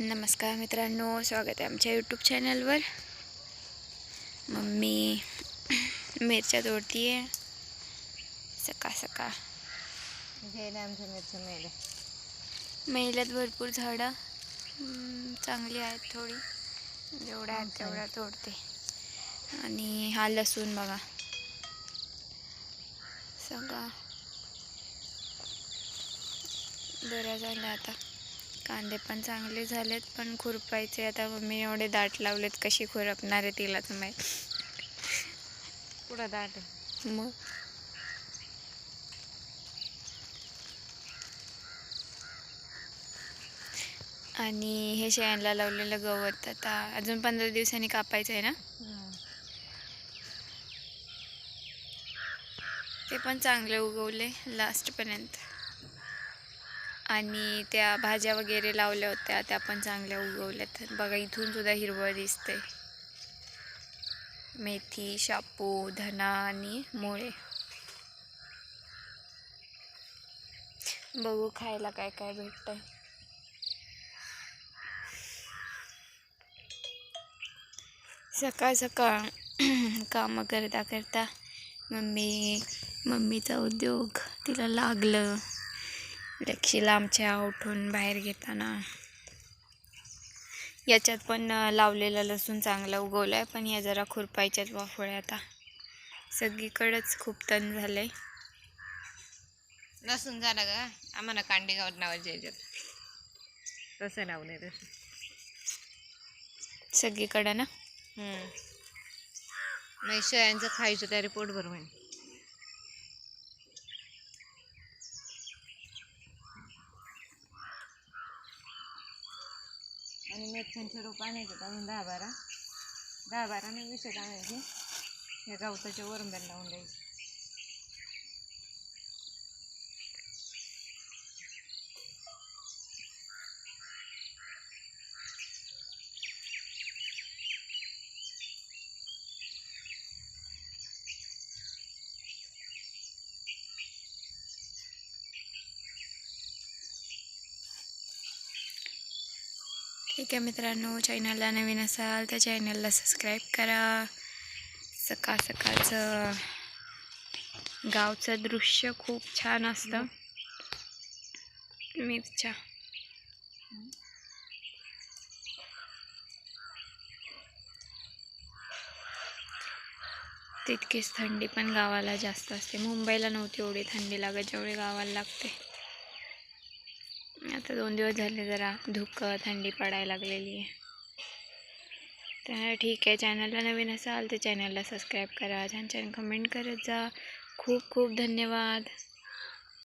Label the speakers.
Speaker 1: नमस्कार मित्रांनो स्वागत आहे आमच्या यूट्यूब चॅनलवर मम्मी मिरच्या तोडती आहे सकाळ. सकाळ
Speaker 2: आमच्या मिरच्या
Speaker 1: मेल्यात भरपूर झाडं. चांगली आहेत थोडी. जेवढ्या आहेत तेवढ्या तोडते. आणि हा लसूण बघा. सगळा. बऱ्या झाल्या आता. कांदे पण चांगले झालेत पण खुरपायचे आता मम्मी एवढे दाट लावलेत कशी खुरपणार आहे तिलाच माहीत.
Speaker 2: कुठं दाट आहे?
Speaker 1: मग? आणि हे शेणाला लावलेलं गवत आता अजून पंधरा दिवसांनी कापायचं आहे ना? ते पण चांगले उगवले लास्टपर्यंत आणि त्या भाज्या वगैरे लावल्या होत्या त्या पण चांगल्या उगवल्यात. बघा इथून सुद्धा हिरवळ दिसते. मेथी शापू धना आणि मुळे. बघू खायला काय काय भेटतं सकाळ सकाळ कामं करता करता मम्मी मम्मीचा उद्योग तिला लागलं. लक्षीला आमच्या उठून बाहेर घेताना. याच्यात पण लावलेला लसूण चांगला उगवला आहे पण या जरा खुरपायच्याच वाफोळ्या आता. सगळीकडंच खूप तण झालं आहे
Speaker 2: लसूण झालं का आम्हाला कांडी गावात नावाचे याच्यात. तसं लावलंय तसं
Speaker 1: सगळीकडं ना?
Speaker 2: मग शेळ्यांचं खायचं तरी पोट भर आणि मेथ्यांचे रोप आणायचे अजून दहा बारा. दहा बारा नाही विषय आणायचे. हे गवताच्या वरंब्याला लावून द्यायचे.
Speaker 1: ठीक आहे मित्रांनो चॅनलला नवीन असाल तर चॅनलला सबस्क्राईब करा. सकाळ सकाळचं गावचं दृश्य खूप छान असतं. मिरच्या. तितकीच थंडी पण गावाला जास्त असते. मुंबईला नव्हती एवढी थंडी लागत जेवढी गावाला लागते. आता दोन दिवस झाले जरा धुकं थंडी पडायला लागलेली आहे. तर ठीक आहे चॅनलला नवीन असाल तर चॅनलला सबस्क्राईब करा. छान छान कमेंट करत जा. खूप खूप धन्यवाद.